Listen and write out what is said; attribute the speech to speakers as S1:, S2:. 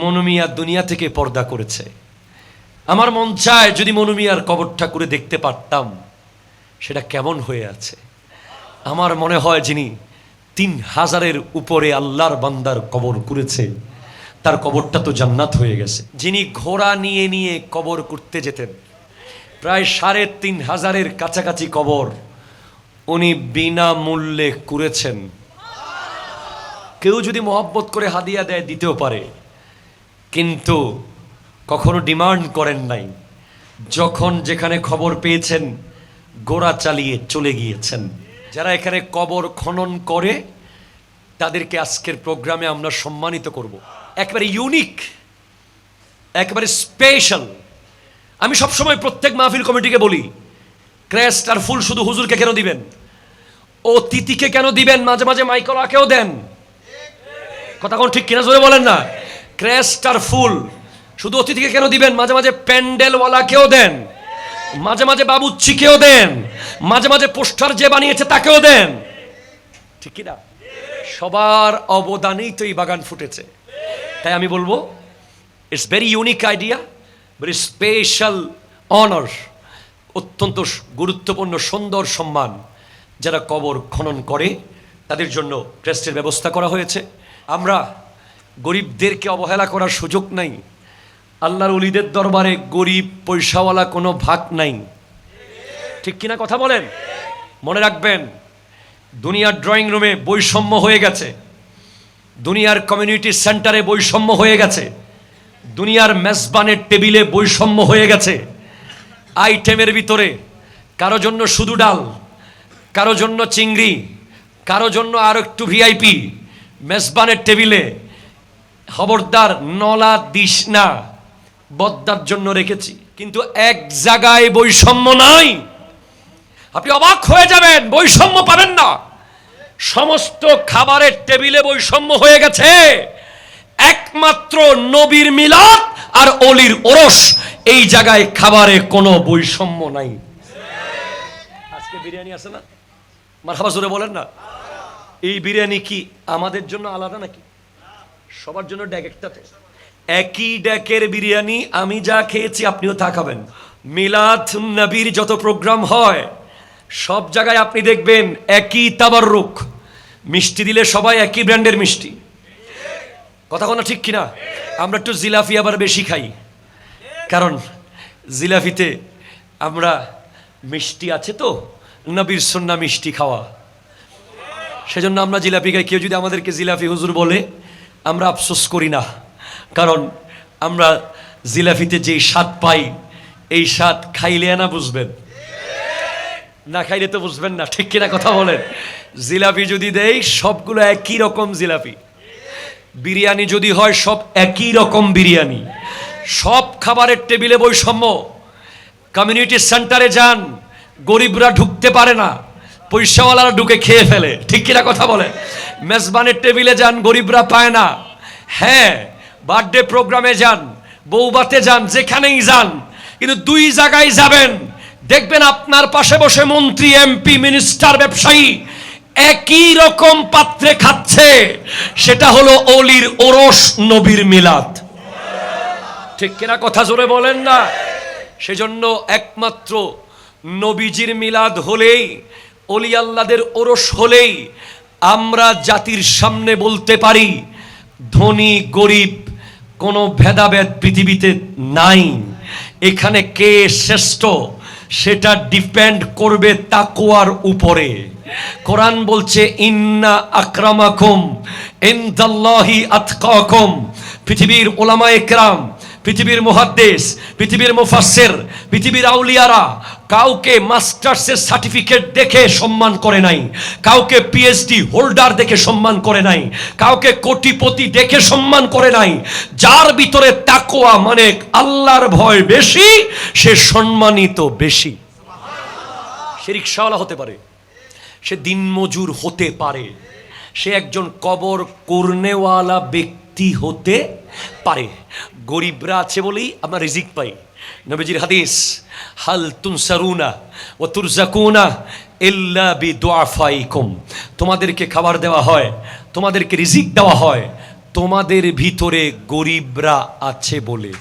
S1: মনুমিয়া দুনিয়া থেকে পর্দা করেছে। আমার মন চায় যদি মনুমিয়ার কবরটা করে দেখতে পারতাম, সেটা কেমন হয়ে আছে। আমার মনে হয় যিনি তিন হাজারের উপরে আল্লাহর বান্দার কবর করেছে তার কবরটা তো জান্নাত হয়ে গেছে। যিনি ঘোড়া নিয়ে নিয়ে কবর করতে যেতেন, প্রায় সাড়ে তিন হাজারের কাছাকাছি কবর উনি বিনামূল্যে করেছেন কেউ যদি মহব্বত করে হাদিয়া দেয় দিতেও পারে। কিন্তু কখনো ডিমান্ড করেন নাই। যখন যেখানে খবর পেয়েছেন, গোড়া চালিয়ে চলে গিয়েছেন। যারা এখানে কবর খনন করে, তাদেরকে আজকের প্রোগ্রামে আমরা সম্মানিত করব। একবারে ইউনিক একবারে স্পেশাল আমি সবসময় প্রত্যেক মাহফিল কমিটিকে বলি ক্রেস্ট আর ফুল শুধু হুজুরকে কেন দিবেন? অতিথিকে কেন দিবেন? মাঝে মাঝে মাইকলাকেও দেন। কথা কোন ঠিক কিনা জোরে বলেন না। ক্রেস্ট আর ফুল শুধু অতিথিকে কেন দিবেন? মাঝে মাঝে প্যান্ডেলওয়ালাকেও দেন। মাঝে মাঝে বাবুচ্চিকেও দেন। মাঝে মাঝে পোস্টার যে বানিয়েছে তাকেও দেন। ঠিক কিনা সবার অবদানেই তো এই বাগান ফুটেছে। তাই আমি বলব it's very unique idea very special honour অত্যন্ত গুরুত্বপূর্ণ, সুন্দর সম্মান যারা কবর খনন করে, তাদের জন্য ট্রেস্টের ব্যবস্থা করা হয়েছে। আমরা গরিবদেরকে অবহেলা করার সুযোগ নাই। আল্লাহর অলিদের দরবারে গরিব পয়সাওয়ালা কোনো ভাগ নাই। ঠিক কিনা কথা বলেন? মনে রাখবেন, দুনিয়ার ড্রয়িং রুমে বৈষম্য হয়ে গেছে। দুনিয়ার কমিউনিটি সেন্টারে বৈষম্য হয়ে গেছে। দুনিয়ার মেজবানের টেবিলে বৈষম্য হয়ে গেছে। আইটেমের ভিতরে কারও জন্য শুধু ডাল, কারও জন্য চিংড়ি, কারও জন্য আরও একটু ভিআইপি মেজবানের টেবিলে খবরদার নলা দিস না। বদ্দার জন্য রেখেছি, কিন্তু এক জায়গায় বৈষম্য নাই। আপনি অবাক হয়ে যাবেন, বৈষম্য পাবেন না। সমস্ত খাবারের টেবিলে বৈষম্য হয়ে গেছে। একমাত্র নবীর মিলাদ আর অলির ওরস, এই জায়গায় খাবারে কোনো বৈষম্য নাই। আজকে বিরিয়ানি আছে না? মারহাবা জোরে বলেন না। এই বিরিয়ানি কি আমাদের জন্য আলাদা নাকি? সবার জন্য ড্যাক একটা তো একই ড্যাকের বিরিয়ানি আমি যা খেয়েছি আপনিও তা খাবেন। মিলাদ নবীর যত প্রোগ্রাম হয়, সব জায়গায় আপনি দেখবেন একই তাবাররুক মিষ্টি দিলে সবাই একই ব্র্যান্ডের মিষ্টি। কথা কোনো ঠিক কিনা? আমরা একটু জিলাফি আবার বেশি খাই। কারণ জিলাফিতে আমরা মিষ্টি আছে তো, নবীর সন্না মিষ্টি খাওয়া। সেজন্য আমরা জিলাপি খাই। কেউ যদি আমাদেরকে জিলাপি হুজুর বলে আমরা আফসোস করি না। কারণ আমরা জিলাপিতে যেই স্বাদ পাই, এই স্বাদ খাইলে না বুঝবেন। না খাইলে তো বুঝবেন না, ঠিক কিনা কথা বলেন? জিলাপি যদি দেই, সবগুলো একই রকম জিলাপি। বিরিয়ানি যদি হয়, সব একই রকম বিরিয়ানি। সব খাবারের টেবিলে বৈষম্য। কমিউনিটি সেন্টারে যান, গরিবরা ঢুকতে পারে না, পয়সাওয়ালারা ঢুকে খেয়ে ফেলে, ঠিক কিনা কথা বলে মেজবানের টেবিলে যান, গরিবরা পায় না। হ্যাঁ বার্থডে প্রোগ্রামে যান বৌবাতে যান, যেখানেই যান, কিন্তু দুই জায়গায় যাবেন। দেখবেন আপনার পাশে বসে মন্ত্রী, এমপি, মিনিস্টার, ব্যবসায়ী একই রকম পাত্রে খাচ্ছে। সেটা হলো অলির ওরস নবীর মিলাদ। ঠিক কিনা কথা জোরে বলেন না? সেজন্য একমাত্র নবীজির মিলাদ হলেই, অলি আল্লাদের ওরস হলেই আমরা জাতির সামনে বলতে পারি, ধনী, গরিব, কোনো ভেদাভেদ পৃথিবীতে নাই। এখানে কে শ্রেষ্ঠ সেটা ডিপেন্ড করবে তাকোয়ার উপরে। কোরআন বলছে, ইন্না আক্রামাকুম ইনদাল্লাহি আতকাকুম। পৃথিবীর ওলামা একরাম পৃথিবীর মুহাদ্দেশ পৃথিবীর মুফাসসির, পৃথিবীর আউলিয়ারা কাউকে মাস্টার্সের সার্টিফিকেট দেখে সম্মান করে নাই, কাউকে পিএইচডি হোল্ডার দেখে সম্মান করে নাই, কাউকে কোটিপতি দেখে সম্মান করে নাই, যার ভিতরে তাকোয়া মানে আল্লাহর ভয় বেশি, সে সম্মানিত বেশি। সে রিক্সাওয়ালা হতে পারে, সে দিনমজুর হতে পারে, সে একজন কবর করনেওয়ালা ব্যক্তি হতে পারে। গরিবরা আছে বলেই আমরা রিজিক পাই। নবীজির হাদিস হাল তুনসারুনা ও তুরজাকুনা ইল্লা বি দোয়াফাইকুম তোমাদেরকে খাবার দেওয়া হয়, তোমাদেরকে রিজিক দেওয়া হয়, তোমাদের ভিতরে গরিবরা আছে বলে।